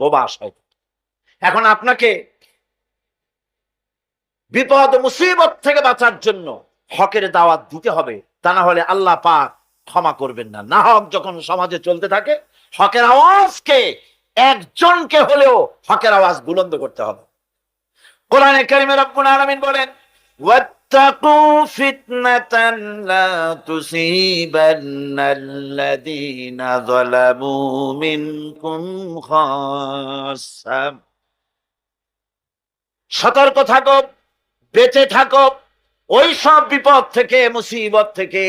বোবা শয়তান এখন আপনাকে বিপদ, মুসিবত থেকে বাঁচার জন্য হকের দাওয়াত দিতে হবে। তা না হলে আল্লাহ পাক ক্ষমা করবেন না। না হক যখন সমাজে চলতে থাকে, হকের আওয়াজকে একজনকে হলেও হকের আওয়াজ বুলন্দ করতে হবে। কোরআনে কারিমে রব্বুল আলামিন বলেন واتقوا فتنة لا تصيبن الذين ظلموا منكم خاصة সতর্ক থাকো বেঁচে থাকো ওই সব বিপদ থেকে মুসিবত থেকে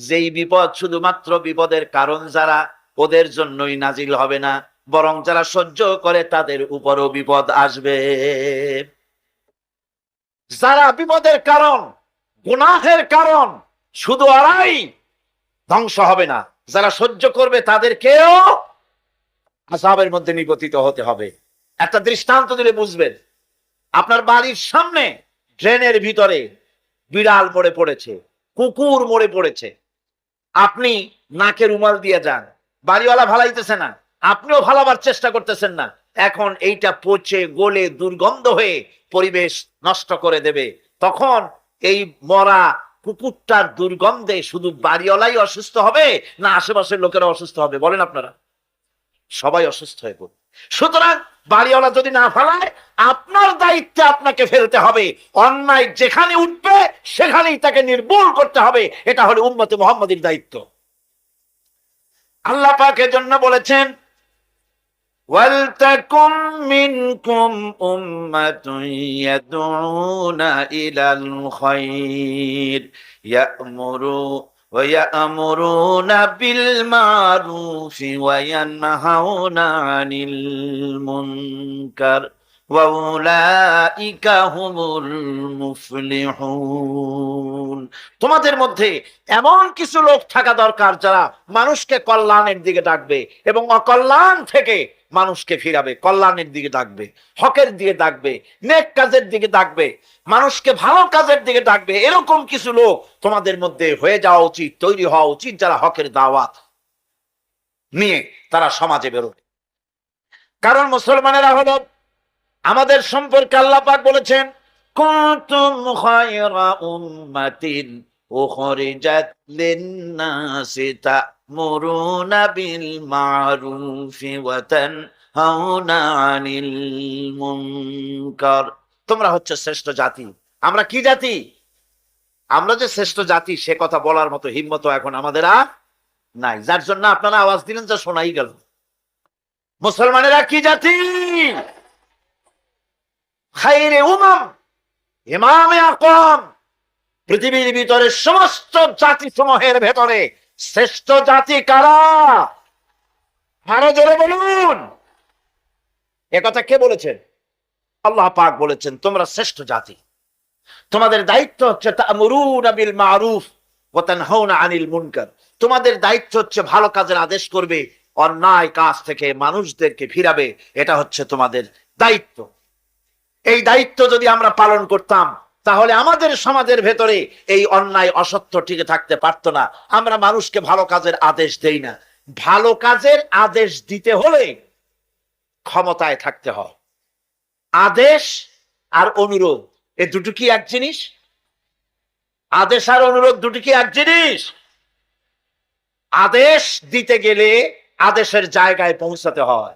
যেই বিপদ শুধুমাত্র বিপদের কারণ যারা ওদের জন্যই নাজিল হবে না বরং যারা সহ্য করে তাদের উপরও বিপদ আসবে যারা বিপদের কারণ, গুনাহের কারণ, শুধু আড়াই ধ্বংস হবে না। যারা সহ্য করবে, তাদেরকেও আসাবের মধ্যে নিপতিত হতে হবে। একটা দৃষ্টান্ত দিলে বুঝবেন, আপনার বাড়ির সামনে ড্রেনের ভিতরে বিড়াল মরে পড়েছে, কুকুর মরে পড়েছে। আপনি নাকে রুমাল দিয়ে যান। বাড়িওয়ালা ভালাইতেছে না, আপনিও ভালাবার চেষ্টা করতেছেন না। এখন এইটা পচে, গলে, দুর্গন্ধ হয়ে পরিবেশ নষ্ট করে দেবে। তখন এই মরা কুকুরটার দুর্গন্ধে শুধু বাড়িওয়ালাই অসুস্থ হবে না আশেপাশের লোকেরা অসুস্থ হবে? বলেন আপনারা। সবাই অসুস্থ হয়ে পড়বে। সুতরাং বাড়িওয়ালা যদি না ফেলায়, আপনার দায়িত্বে আপনাকে ফেলতে হবে। অন্যায় যেখানে উঠবে, সেখানেই তাকে নির্মূল করতে হবে। এটা হলো উম্মতে মোহাম্মদের দায়িত্ব। আল্লাহ পাকের জন্য বলেছেন ولتكن منكم أمة يدعون إلى الخير يأمروا ويأمرون بالمعروف وينهون عن المنكر وأولئك هم المفلحون তোমাদের মধ্যে এমন কিছু লোক থাকা দরকার যারা মানুষকে কল্যাণের দিকে ডাকবে এবং অকল্যাণ থেকে মানুষকে ফিরাবে, কল্যাণের দিকে ডাকবে, হকের দিকে ডাকবে, নেক কাজের দিকে ডাকবে, মানুষকে ভালো কাজের দিকে ডাকবে, এরকম কিছু লোক তোমাদের মধ্যে হয়ে যাওয়া উচিত, তৈরি হওয়া উচিত যারা হকের দাওয়াত নিয়ে তারা সমাজে বেরোবে। কারণ মুসলমানেরা হলো আমাদের সম্পর্কে আল্লাহ পাক বলেছেন, কুনতুম খায়রা উম্মাতিন তা'মুরুনা বিল মা'রুফি ওয়া তানহাউনা আনিল মুনকার। তোমরা হচ্ছে শ্রেষ্ঠ জাতি। আমরা কি জাতি? আমরা যে শ্রেষ্ঠ জাতি, সে কথা বলার মতো হিম্মত এখন আমাদের আর নাই। যার জন্য আপনারা আওয়াজ দিলেন যা শোনাই গেল। মুসলমানেরা কি জাতি? খাইরে উমাম, ইমামে আকম পৃথিবীর ভিতরে সমস্ত জাতি সমূহের ভেতরে শ্রেষ্ঠ জাতি কারা? আরও জোরে বলুন। একথা কে বলেছেন? আল্লাহ পাক বলেছেন, তোমরা শ্রেষ্ঠ জাতি। তোমাদের দায়িত্ব হচ্ছে বিল মারুফ আনিল মুনকার। তোমাদের দায়িত্ব হচ্ছে ভালো কাজের আদেশ করবে, অন্যায় কাজ থেকে মানুষদেরকে ফিরাবে। এটা হচ্ছে তোমাদের দায়িত্ব। এই দায়িত্ব যদি আমরা পালন করতাম তাহলে আমাদের সমাজের ভেতরে এই অন্যায় অসত্য টিকে থাকতে পারতো না। আমরা মানুষকে ভালো কাজের আদেশ দেই না। ভালো কাজের আদেশ দিতে হলে ক্ষমতায় থাকতে হয়। আদেশ আর অনুরোধ, এ দুটো কি এক জিনিস? আদেশ আর অনুরোধ দুটো কি এক জিনিস? আদেশ দিতে গেলে আদেশের জায়গায় পৌঁছাতে হয়।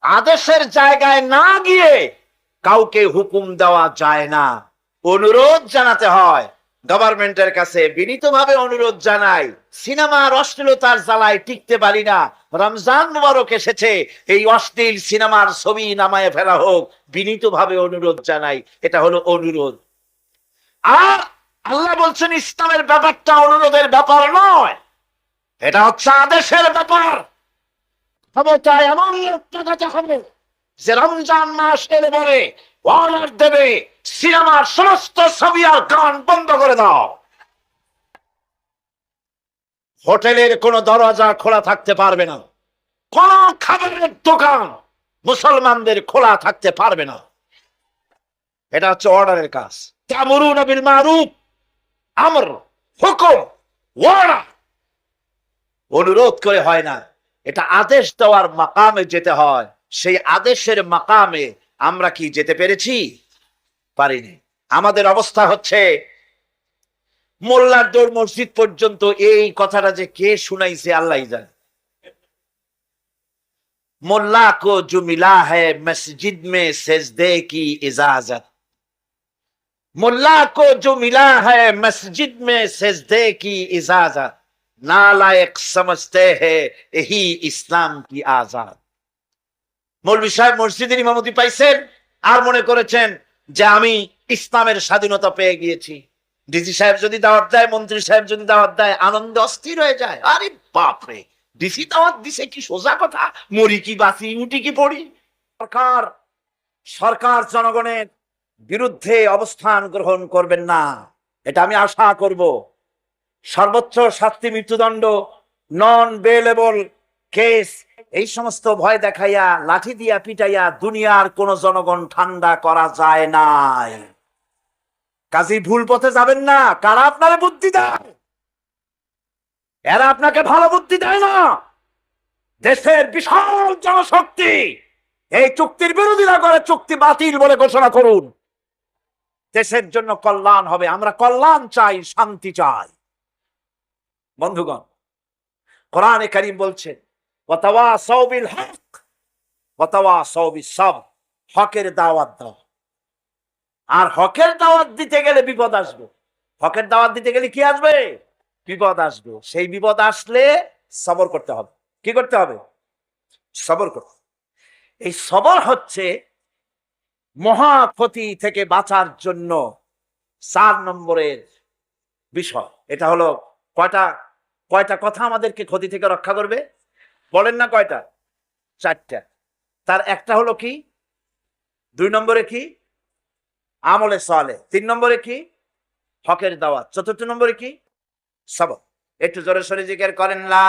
আদেশের জায়গায় না গিয়ে কাউকে হুকুম দেওয়া যায় না। অনুরোধ জানাতে হয়। গভর্নমেন্টের কাছে বিনীতভাবে অনুরোধ জানাই, সিনেমার অশ্লীলতার জ্বালায় টিকতে পারি না। রমজান মুবারক এসেছে, এই অশ্লীল সিনেমার ছবি নামায় ফেলা হোক। বিনীতভাবে অনুরোধ জানাই, এটা হলো অনুরোধ। আর আল্লাহ বলছেন, ইসলামের ব্যাপারটা অনুরোধের ব্যাপার নয়। এটা হচ্ছে আদেশের ব্যাপার। ক্ষমতায় এমন লোক দেখাতে হবে। যে রমজান মাস এলে পরে অর্ডার দেবে সিনেমার সমস্ত ছবি আর গান বন্ধ করে দাও। হোটেলের কোনো দরজা খোলা থাকতে পারবে না। কোন খাবারের দোকান মুসলমানদের খোলা থাকতে পারবে না। এটা হচ্ছে অর্ডারের কাজ। তামরুন মারুফ, আমর, হুকুম অনুরোধ করে হয় না, এটা আদেশ দেওয়ার মাকামে যেতে হয়। সেই আদেশের মাকামে আমরা কি যেতে পেরেছি? পারিনি। আমাদের অবস্থা হচ্ছে, মোল্লার দৌড় মসজিদ পর্যন্ত এই কথাটা যে কে শুনাইছে আল্লাহ জানে। মোল্লা কো জুমিলা হ্যায় মসজিদ মে সেজদে কি ইজাজত। মোল্লা কো জুমিলা হ্যায় মসজিদ মে সেজদে কি ইজাজত। নালায়ক সমঝতে হ্যায় ইসলাম কি আজাদ। মৌলী সাহেব মসজিদের ইমামতি পাইছেন আর মনে করেছেন যে আমি ইসলামের স্বাধীনতা পেয়ে গিয়েছি। ডিসি সাহেব যদি দাওয়াত দেয়, মন্ত্রী সাহেব যদি দাওয়াত দেয়, আনন্দ অস্থির হয়ে যায়। আরে বাপরে ডিসি দাওয়াত দিছে কি সোজা কথা? মরি কি বাঁচি উঠি কি পড়ি? সরকার সরকার জনগণের বিরুদ্ধে অবস্থান গ্রহণ করবেন না। এটা আমি আশা করব। সর্বোচ্চ শাস্তি মৃত্যুদণ্ড নন বেলেবল কেস, এই সমস্ত ভয় দেখাইয়া, লাঠি দিয়া পিটাইয়া দুনিয়ার কোন জনগণ ঠান্ডা করা যায় নাই। কাজী, ভুল পথে যাবেন না। কারা আপনারা বুদ্ধি দেয়? এরা আপনাকে ভালো বুদ্ধি দেয় না। দেশের বিশাল জনশক্তি, এই চুক্তির বিরোধিতা করে চুক্তি বাতিল বলে ঘোষণা করুন। দেশের জন্য কল্যাণ হবে। আমরা কল্যাণ চাই, শান্তি চাই। বন্ধুগণ, কোরআনে করিম বলছে ওয়াতাওয়া সৌবিল হক, ওয়াতাওয়া সৌবি সব, হকের দাওয়াত দাও। আর হকের দাওয়াত দিতে গেলে বিপদ আসবে। হকের দাওয়াত দিতে গেলে কি আসবে? বিপদ আসবে। সেই বিপদ আসলে সবর করতে হবে। কি করতে হবে? সবর করতে এই সবর হচ্ছে মহা ক্ষতি থেকে বাঁচার জন্য চার নম্বরের বিষয়। এটা হলো কয়টা কয়টা কথা আমাদেরকে ক্ষতি থেকে রক্ষা করবে? বলেন না কয়টা? চারটা। তার একটা হলো কি? দুই নম্বরে কি? আমলে সালে। তিন নম্বরে কি? হকের দাওয়াত। চতুর্থ নম্বরে কি? সব একটু জোরে সরে জিজ্ঞের করেন, লা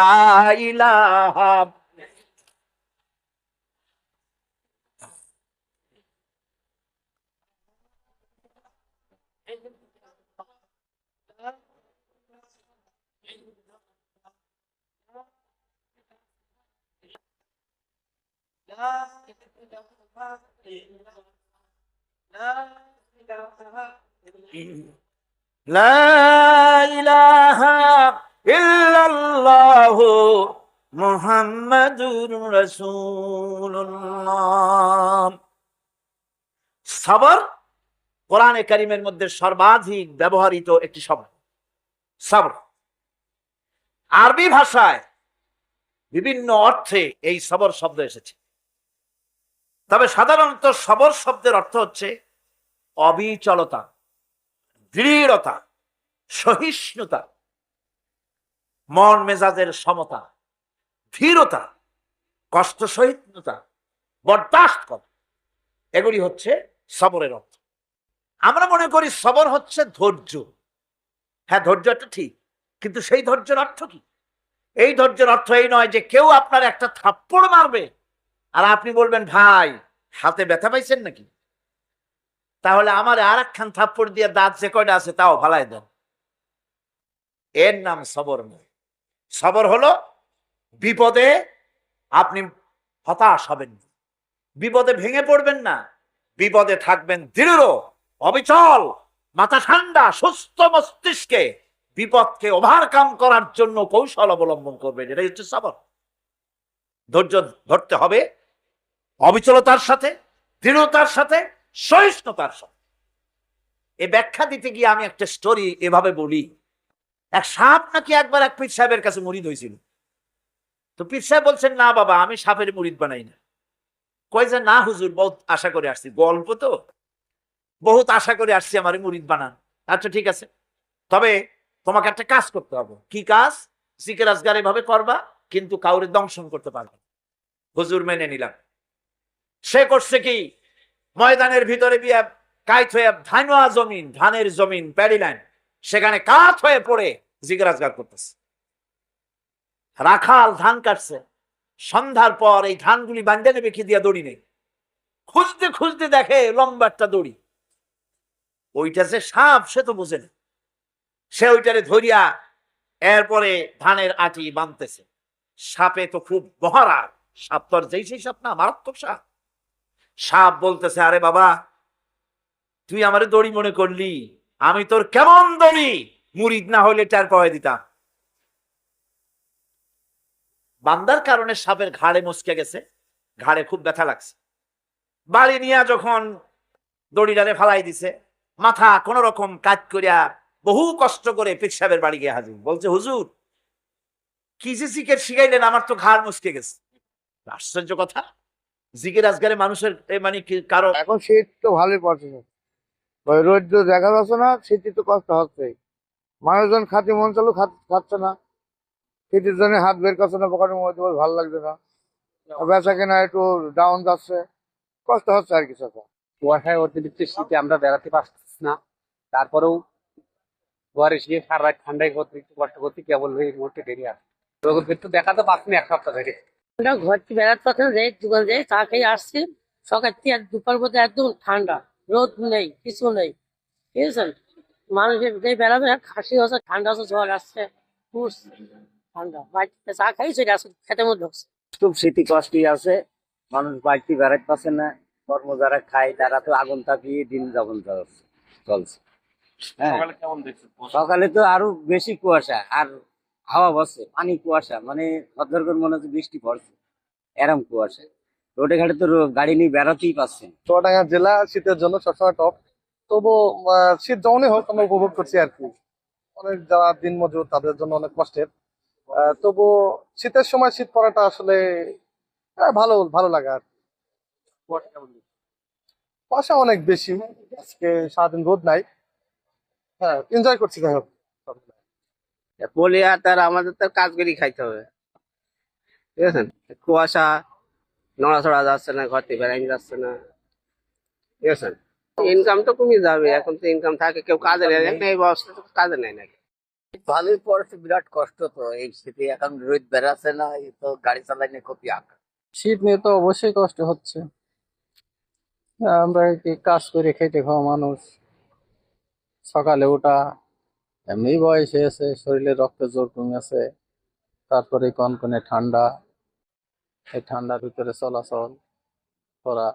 لا إله إلا الله محمد رسول الله সবর কোরআনে কারিমের মধ্যে সর্বাধিক ব্যবহৃত একটি শব্দ সবর আরবি ভাষায় বিভিন্ন অর্থে এই সবর শব্দ এসেছে তবে সাধারণত সবর শব্দের অর্থ হচ্ছে অবিচলতা, দৃঢ়তা, সহিষ্ণুতা মন মেজাজের সমতা, ধীরতা কষ্ট সহিষ্ণুতা বরদাস্ত করা এগুলি হচ্ছে সবরের অর্থ। আমরা মনে করি সবর হচ্ছে ধৈর্য। হ্যাঁ ধৈর্যটা ঠিক, কিন্তু সেই ধৈর্যের অর্থ কি? এই ধৈর্যের অর্থ এই নয় যে কেউ আপনার একটা থাপ্পড় মারবে আর আপনি বলবেন, ভাই, হাতে ব্যথা পাইছেন নাকি? তাহলে আমার আর একখান থাপ্পড় দিয়ে দাঁত যে কয়টা আছে তাও ভালাই দেন। এর নাম সবর নয়। সবর হলো বিপদে আপনি হতাশ হবেন বিপদে ভেঙে পড়বেন না। বিপদে থাকবেন দৃঢ়, অবিচল, মাথা ঠান্ডা, সুস্থ মস্তিষ্কে বিপদকে ওভারকাম করার জন্য কৌশল অবলম্বন করবেন। এটাই হচ্ছে সবর। ধৈর্য ধরতে হবে। অবিচলতার সাথে, দৃঢ়তার সাথে, সহিষ্ণুতার সাথে। এ ব্যাখ্যা দিতে গিয়ে আমি একটা স্টোরি এভাবে বলি। এক সাপ নাকি একবার এক পীর সাহেবের কাছে মুরিদ হয়েছিল। তো পীর সাহেব বলছেন, না বাবা, আমি সাপের মুরিদ বানাই না। কই যে, না হুজুর, বহুত আশা করে আসছি। গল্প তো। বহুত আশা করে আসছি আমার মুরিদ বানান। আচ্ছা ঠিক আছে। তবে তোমাকে একটা কাজ করতে হবে। কি কাজ? জিকের আজগার এভাবে করবা, কিন্তু কাউরে দংশন করতে পারবে। হুজুর মেনে নিলাম। সে করছে কি? ময়দানের ভিতরে কাইত হয়ে জমিন, ধানের জমিন প্যাডিল্যান্ড সেখানে কাত হয়ে পড়ে জিজ্ঞাসগার করতেছে। রাখাল ধান কাটছে। সন্ধ্যার পর এই ধানগুলি বান্ধে নেবে, কি দিয়া দড়ি নেই? খুঁজতে খুঁজতে দেখে লম্বা একটা দড়ি। ওইটা যে সাপ, সে তো বুঝে না। সে ওইটারে ধরিয়া এরপরে ধানের আটি বাঁধতেছে। সাপে তো খুব মহারা সাপ তো আর যেই সেই সাপ না, মারাত্মক সাপ। সাপ বলতেছে, আরে বাবা, তুই আমারে দড়ি মনে করলি। আমি তোর কেমন দড়ি? মুরিদ না হইলে টার পাওয়া দিতাম। বান্দার কারণে সাপের ঘাড়ে মুচকে গেছে, ঘাড়ে খুব ব্যথা লাগছে। বাড়ি নিয়ে যখন দড়িটারে ফালাই দিছে, মাথা কোন রকম কাজ করিয়া বহু কষ্ট করে পীর সাহেবের বাড়ি গিয়ে হাজির। বলছে, হুজুর, কি যে শিখাইলেন আমার তো ঘাড় মুচকে গেছে। আশ্চর্য কথা। জিকের আজগারে মানুষের মানে কারণ এখন শীত তো ভালোই পড়ছে রোদ্র দেখা যাচ্ছে না শীতে তো কষ্ট হচ্ছে। মানুষজন খাতে মন চালু খাচ্ছে না। শীতের জন্য হাত বের করছে না পকেটের মধ্যে ভালো লাগছে না। বেচা কেনা একটু ডাউন যাচ্ছে। কষ্ট হচ্ছে আর কিছু একটা। কুয়াশায় অতিরিক্ত শীতে আমরা বেড়াতে পারতেছি না। তারপরেও ঘরে এসে সারা রাত ঠান্ডায় অতিরিক্ত কষ্ট করতে কেবল এই মুহূর্তে দেরি আছে। রোগের কিন্তু দেখা তো পাচ্ছি না এক সপ্তাহ ধরে। আমরা ঘরটি বেড়াতে না যাই দোকান যাই চা খেয়ে আসছি। সকাল থেকে আর দুপুর মধ্যে একদম ঠান্ডা রোদ নেই কিছু নেই। ঠিক আছে? মানুষের যে বেড়াবে আর খাসি হচ্ছে ঠান্ডা হচ্ছে জ্বর আসছে ঠান্ডা। বাড়িতে চা খাই সেটা আসলে খেতে মধ্যে ঢুকছে। খুব স্মৃতি কষ্টই আছে মানুষ বাড়তি বেড়াতে পারছে না কর্ম যারা খায় তারা তো আগুন তাপিয়ে দিন যাপন চলছে। চলছে। হ্যাঁ। সকালে তো আরও বেশি কুয়াশা আর হাওয়া বসে পানি কুয়াশা মানে করে মনে হচ্ছে বৃষ্টি পড়ছে। এরম কুয়াশা। রোডে ঘাটে তো গাড়ি নিয়ে বেড়াতেই পারছে। চুয়াডাঙ্গা জেলা শীতের জন্য সবসময় টপ তবু শীত যেমনই হোক আমরা উপভোগ করছি আর কি। অনেক যারা দিন মজুর তাদের জন্য অনেক কষ্টের। তবু শীতের সময় শীত পড়াটা আসলে ভালো ভালো লাগে আর কি। কুয়াশা অনেক বেশি। আজকে সারাদিন রোদ নাই। হ্যাঁ এনজয় করছি যাই হোক। বলে আর তার আমাদের তো কাজ করেই খাইতে হবে। ঠিক আছে? কুয়াশা নড়াচড়া যাচ্ছে না ঘর থেকে বেড়াই যাচ্ছে না। ঠিক আছে? ইনকাম তো কমে যাবে এখন তো ইনকাম থাকে কেউ কাজে নেয় না এই বয়সে তো কাজে নেয় না। ভালোই পড়ছে বিরাট কষ্ট তো এই শীতে এখন রোদ বেড়াচ্ছে না এই তো গাড়ি চালাই না খুবই আঁকা। শীত নিয়ে তো অবশ্যই কষ্ট হচ্ছে। আমরা কি কাজ করে খেতে খাওয়া মানুষ? সকালে ওঠা এমনি বয়স হয়েছে শরীরে রক্ত জোর কমেছে তারপরে কনকনে ঠান্ডা, এই ঠান্ডার ভিতরে চলাচল করা,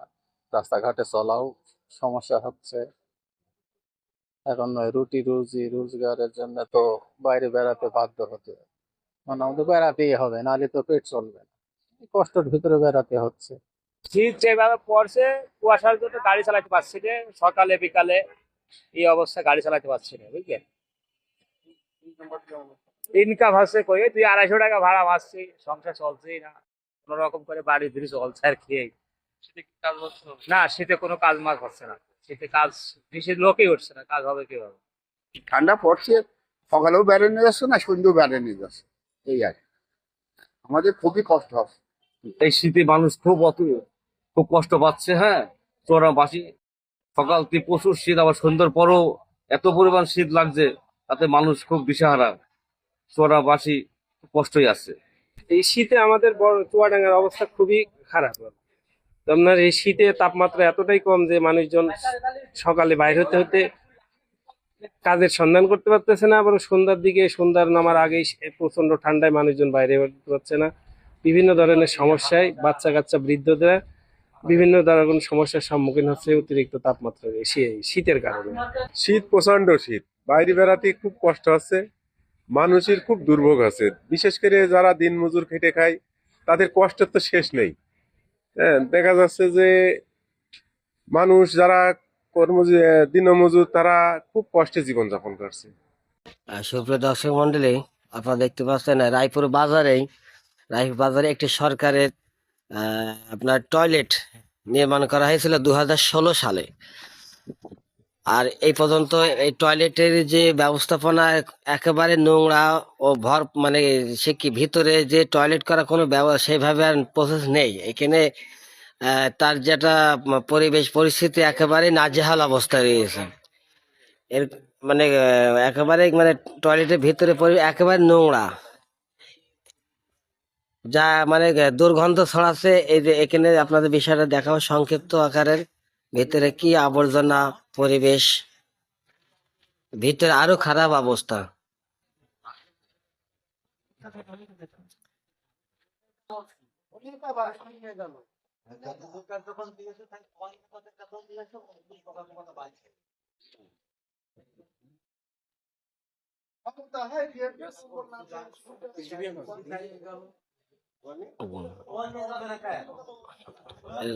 রাস্তাঘাটে চলাও সমস্যা হচ্ছে। এখন রুটি রুজি রোজগারের জন্য তো বাইরে বেড়াতে বাধ্য হতে মানে আমাদের বেড়াতেই হবে, নাহলে তো পেট চলবে না। কষ্টের ভিতরে বেড়াতে হচ্ছে। শীত যেভাবে পড়ছে, কুয়াশার জন্য গাড়ি চালাতে পারছি না, সকালে, বিকালে এই অবস্থা গাড়ি চালাতে পারছি না, বুঝলেন? ইনকাম হচ্ছে কই? তুই আড়াইশো টাকা ভাড়া মারছি সংসার চলছেই না। কোন রকম করে বাড়ি ধরে চলছে আর কি না শীতে কোনো কাজ মাছ হচ্ছে না। শীতে কাজ বেশি লোকই উঠছে না কাজ হবে কীভাবে? ঠান্ডা পড়ছে সকালেও বেড়ে নিয়ে যাচ্ছে না সন্ধ্যেও বেড়ে নিয়ে যাচ্ছে। এই আর কি। আমাদের খুবই কষ্ট হচ্ছে। এই শীতে মানুষ খুব অত খুব কষ্ট পাচ্ছে হ্যাঁ? চোরাবাসী সকাল থেকে প্রচুর শীত আবার সন্ধ্যার পরও এত পরিমাণ শীত লাগছে। তাতে মানুষ খুব দিশাহারা। চোরাবাসী কষ্টই আছে। এই শীতে আমাদের বড় চুয়াডাঙ্গার অবস্থা খুবই খারাপ। আপনার এই শীতে তাপমাত্রা এতটাই কম যে মানুষজন সকালে বাইরে হতে হতে কাজের সন্ধান করতে পারতেছে না এবং সন্ধ্যার দিকে সন্ধ্যার নামার আগেই প্রচণ্ড ঠান্ডায় মানুষজন বাইরে বেরোতে পারছে না। বিভিন্ন ধরনের সমস্যায় বাচ্চা কাচ্চা বৃদ্ধরা বিভিন্ন ধরনের সমস্যার সম্মুখীন হচ্ছে অতিরিক্ত তাপমাত্রা শীতের কারণে। শীত প্রচণ্ড শীত। বাইরে বেড়াতে খুব কষ্ট আছে, মানুষের খুব দুর্ভোগ আছে। বিশেষ করে যারা দিন মজুর খেটে খায়, তাদের কষ্টের তো শেষ নেই। হ্যাঁ দেখা যাচ্ছে যে মানুষ যারা কর্মজীবী দিনমজুর, তারা খুব কষ্টে জীবনযাপন করছে। সুপ্রিয় দর্শক মন্ডলী, আপনারা দেখতে পাচ্ছেন রায়পুর বাজারেই, রায়পুর বাজারে একটি সরকারের আপনার টয়লেট নির্মাণ করা হয়েছিল দু হাজার ষোলো সালে। আর এই পর্যন্ত এই টয়লেটের যে ব্যবস্থাপনা একেবারে নোংরা ও ভর মানে সে কি ভিতরে যে টয়লেট করা কোনো সেভাবে আর প্রসেস নেই। এখানে তার যেটা পরিবেশ পরিস্থিতি একেবারে নাজেহাল অবস্থায় রয়েছে। এর মানে একেবারে মানে টয়লেটের ভিতরে একেবারে নোংরা। যা মানে দুর্গন্ধ ছড়াচ্ছে। এই যে এখানে আপনাদের বিষয়টা দেখাবো সংক্ষিপ্ত আকারের। ভিতরে কি আবর্জনা পরিবেশ? ভিতরে আরও খারাপ অবস্থা।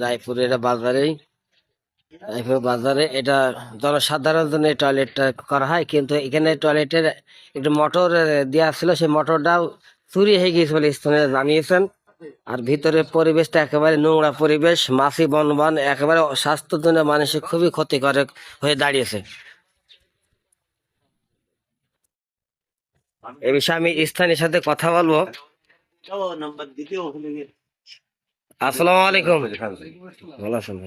রায়পুরের বাজারেই রায়পুর বাজারে এটা জনসাধারণের জন্য টয়লেটটা করা হয় কিন্তু এখানে টয়লেটের একটু মোটর দেওয়া ছিল সেই মোটরটাও চুরি হয়ে গিয়েছে বলে স্থানীয় জানিয়েছেন। আর ভিতরে পরিবেশটা একেবারে নোংরা পরিবেশ মাছি বনবান একেবারে স্বাস্থ্যের জন্য মানুষের খুবই ক্ষতিকারক হয়ে দাঁড়িয়েছে। এ বিষয়ে আমি স্থানীয় সাথে কথা বলব। আসসালামু আলাইকুম। ভালো আছেন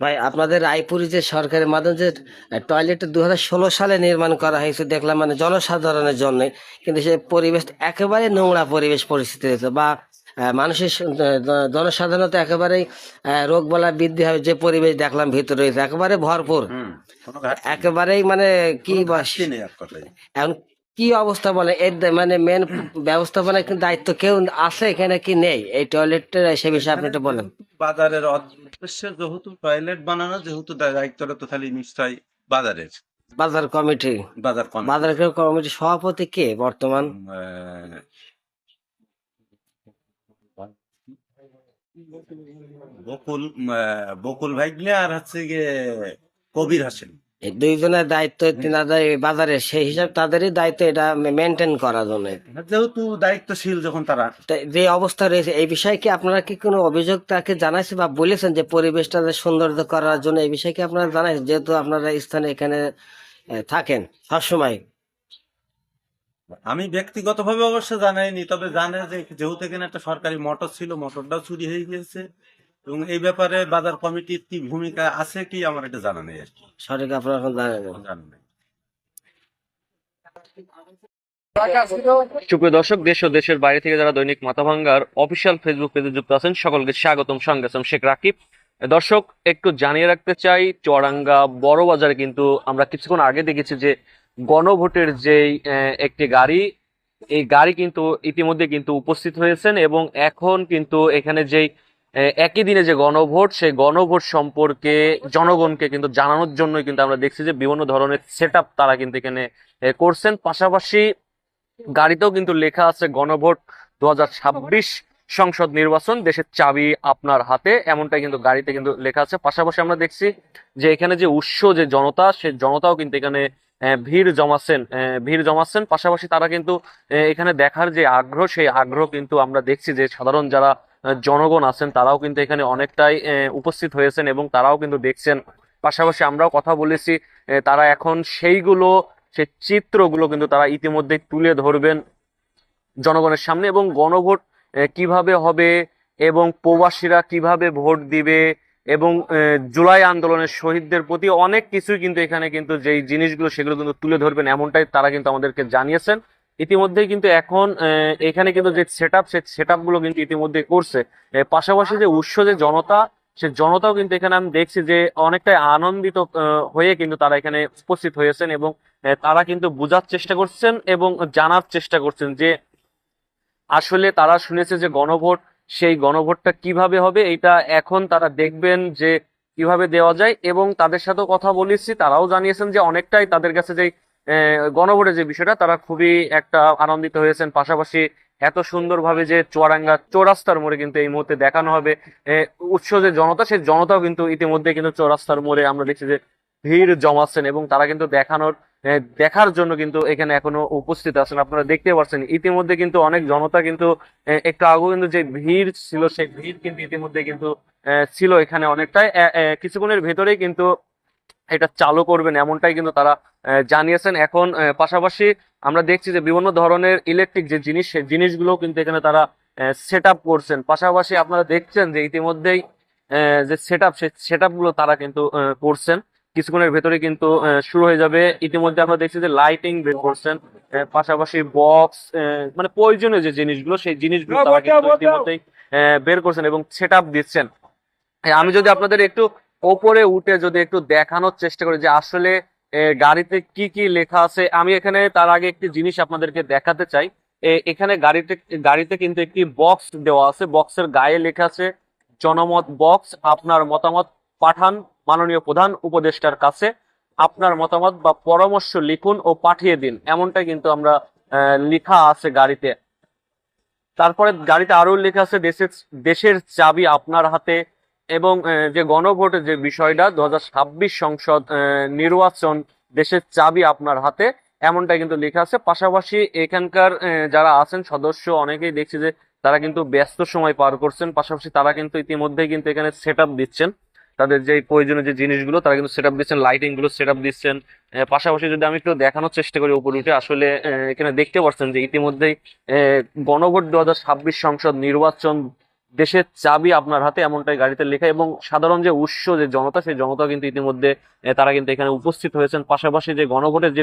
ভাই? আপনাদের রায়পুরে যে সরকারের মাধ্যমে যে টয়লেট দু হাজার ষোলো সালে নির্মাণ করা হয়েছে দেখলাম মানে জনসাধারণের জন্য কিন্তু সেই পরিবেশ একেবারে নোংরা পরিবেশ পরিস্থিতি হয়েছে বা মানুষের স- জনসাধারণত একেবারেই রোগ বলা বৃদ্ধি হবে যে পরিবেশ দেখলাম ভিতরে রয়েছে একেবারে ভরপুর। একেবারেই মানে কি বস এখন কি অবস্থা বলে? এর মানে মেন ব্যবস্থাপনা কিন্তু দায়িত্ব কেউ আছে এখানে কি নেই? এই টয়লেটের সে বিষয়ে আপনি একটু বলেন। বাজারের উদ্দেশ্যে যেহেতু টয়লেট বানানো যেহেতু দায়িত্বটা তো খালি নিশ্চয় বাজারের। বাজার কমিটি। বাজার কমিটি। বাজার কমিটির সভাপতি কে বর্তমান? বকুল বকুল ভাইগলে আর হচ্ছে গিয়ে কবির হাসেন। দুইজনের দায়িত্ব তিনাদের এই বাজারে সেই হিসাব তাদেরই দায়িত্ব এটা মেনটেন করার জন্য। যেহেতু দায়িত্বশীল যখন তারা। যে অবস্থা রয়েছে এই বিষয়ে কি আপনারা কি কোনো অভিযোগ তাকে জানাইছে বা বলেছেন যে পরিবেশটা সৌন্দর্য করার জন্য এই বিষয়ে কি আপনারা জানাইছেন? যেহেতু আপনারা স্থানে এখানে থাকেন সবসময়। আমি ব্যক্তিগতভাবে অবশ্য জানাইনি তবে জানে যে যেহেতু এখানে একটা সরকারি মোটর ছিল মোটরটাও চুরি হয়ে গিয়েছে। এবং এই ব্যাপারে বাজার কমিটির কি ভূমিকা আছে কি আমার এটা জানা নেই আর কি। সঠিক আপনারা এখন জানেন না। জানা নেই। সুপ্রিয় দর্শক দেশ ও দেশের বাইরে থেকে যারা দৈনিক মাথাভাঙ্গার অফিসিয়াল ফেসবুক পেজে যুক্ত আছেন সকলকে স্বাগতম। সঙ্গে আছেন শেখ রাকিব। দর্শক একটু জানিয়ে রাখতে চাই চুয়াডাঙ্গা বড় বাজারে কিন্তু আমরা কিছুক্ষণ আগে দেখেছি যে গণভোটের যে একটি গাড়ি এই গাড়ি কিন্তু ইতিমধ্যে কিন্তু উপস্থিত হয়েছেন এবং এখন কিন্তু এখানে যেই একই দিনে যে গণভোট, সেই গণভোট সম্পর্কে জনগণকে কিন্তু জানানোর জন্য কিন্তু আমরা দেখছি যে বিভিন্ন ধরনের সেট তারা কিন্তু এখানে করছেন। পাশাপাশি গাড়িতেও কিন্তু লেখা আছে, গণভোট দু হাজার ছাব্বিশ সংসদ নির্বাচন, দেশের চাবি আপনার হাতে, এমনটাই কিন্তু গাড়িতে কিন্তু লেখা আছে। পাশাপাশি আমরা দেখছি যে এখানে যে উৎস যে জনতা, সে জনতাও কিন্তু এখানে ভিড় জমাচ্ছেন ভিড় জমাচ্ছেন। পাশাপাশি তারা কিন্তু এখানে দেখার যে আগ্রহ, সেই আগ্রহ কিন্তু আমরা দেখছি যে সাধারণ যারা জনগণ আছেন, তারাও কিন্তু এখানে অনেকটাই উপস্থিত হয়েছেন এবং তারাও কিন্তু দেখছেন। পাশাপাশি আমরাও কথা বলেছি তারা এখন সেইগুলো, সে চিত্রগুলো কিন্তু তারা ইতিমধ্যে তুলে ধরবেন জনগণের সামনে এবং গণভোট কীভাবে হবে এবং প্রবাসীরা কীভাবে ভোট দিবে এবং জুলাই আন্দোলনের শহীদদের প্রতি অনেক কিছুই কিন্তু এখানে কিন্তু যেই জিনিসগুলো সেগুলো কিন্তু তুলে ধরবেন, এমনটাই তারা কিন্তু আমাদেরকে জানিয়েছেন। ইতিমধ্যেই কিন্তু এখন এখানে কিন্তু যে সেট আপ সেই সেটগুলো কিন্তু ইতিমধ্যে করছে। পাশাপাশি যে উৎস, যে জনতা, সে জনতাও কিন্তু এখানে আমি দেখছি যে অনেকটাই আনন্দিত হয়ে কিন্তু তারা এখানে উপস্থিত হয়েছেন এবং তারা কিন্তু বোঝার চেষ্টা করছেন এবং জানার চেষ্টা করছেন যে আসলে তারা শুনেছে যে গণভোট, সেই গণভোটটা কীভাবে হবে, এটা এখন তারা দেখবেন যে কীভাবে দেওয়া যায় এবং তাদের সাথেও কথা বলেছি, তারাও জানিয়েছেন যে অনেকটাই তাদের কাছে যে গণভোটের যে বিষয়টা, তারা খুবই একটা আনন্দিত হয়েছেন। পাশাপাশি এত সুন্দরভাবে যে চুয়াডাঙ্গা চৌরাস্তার মোড়ে কিন্তু এই মুহূর্তে দেখানো হবে। উৎস যে জনতা, সেই জনতাও কিন্তু ইতিমধ্যে কিন্তু চৌরাস্তার মোড়ে আমরা দেখছি যে ভিড় জমাচ্ছেন এবং তারা কিন্তু দেখানোর দেখার জন্য কিন্তু এখানে এখনও উপস্থিত আছেন। আপনারা দেখতে পাচ্ছেন, ইতিমধ্যে কিন্তু অনেক জনতা কিন্তু একটু আগে কিন্তু যে ভিড় ছিল, সেই ভিড় কিন্তু ইতিমধ্যে কিন্তু ছিল এখানে অনেকটাই। কিছুক্ষণের ভেতরেই কিন্তু এটা চালু করবেন এমনটাই কিন্তু তারা জানিয়েছেন। এখন পাশাপাশি আমরা দেখছি যে বিভিন্ন ধরনের ইলেকট্রিক যে জিনিস সেই জিনিসগুলো কিন্তু এখানে তারা সেট আপ করছেন। পাশাপাশি আপনারা দেখছেন যে ইতিমধ্যেই যে সেট আপ সেই সেটগুলো তারা কিন্তু করছেন। কিছুক্ষণের ভেতরে কিন্তু শুরু হয়ে যাবে। ইতিমধ্যে আমরা দেখছি যে লাইটিং বের করছেন। পাশাপাশি বক্স মানে প্রয়োজনীয় যে জিনিসগুলো সেই জিনিসগুলো তারা কিন্তু ইতিমধ্যেই আহ, বের করছেন এবং সেট আপ দিচ্ছেন। হ্যাঁ, আমি যদি আপনাদের একটু ওপরে উঠে যদি একটু দেখানোর চেষ্টা করি যে আসলে গাড়িতে কি কি লেখা আছে, আমি এখানে তার আগে একটি জিনিস আপনাদেরকে দেখাতে চাই। এখানে গাড়িতে গাড়িতে কিন্তু একটি বক্স দেওয়া আছে বক্সের গায়ে লেখা আছে, জনমত বক্স আপনার মতামত পাঠান, মাননীয় প্রধান উপদেষ্টার কাছে, আপনার মতামত বা পরামর্শ লিখুন ও পাঠিয়ে দিন এমনটা কিন্তু আমরা লেখা আছে গাড়িতে। তারপরে গাড়িতে আরও লেখা আছে, দেশের দেশের চাবি আপনার হাতে এবং যে গণভোটের যে বিষয়টা, দু হাজার ছাব্বিশ সংসদ নির্বাচন দেশের চাবি আপনার হাতে এমনটা কিন্তু লেখা আছে। পাশাপাশি এখানকার যারা আছেন, সদস্য, অনেকেই দেখছি যে তারা কিন্তু ব্যস্ত সময় পার করছেন। পাশাপাশি তারা কিন্তু ইতিমধ্যেই কিন্তু এখানে সেট দিচ্ছেন। তাদের যে প্রয়োজনীয় যে জিনিসগুলো, তারা কিন্তু সেট আপ দিচ্ছেন লাইটিংগুলো সেট দিচ্ছেন পাশাপাশি যদি আমি একটু দেখানোর চেষ্টা করি উপরে উঠে, আসলে এখানে দেখতে পাচ্ছেন যে ইতিমধ্যেই গণভোট দু সংসদ নির্বাচন দেশের চাবি আপনার হাতে এমনটাই গাড়িতে লেখা এবং সাধারণ যে উৎস যে জনতা, সেই জনতা কিন্তু ইতিমধ্যে তারা কিন্তু এখানে উপস্থিত হয়েছেন। পাশাপাশি যে গণভোটের যে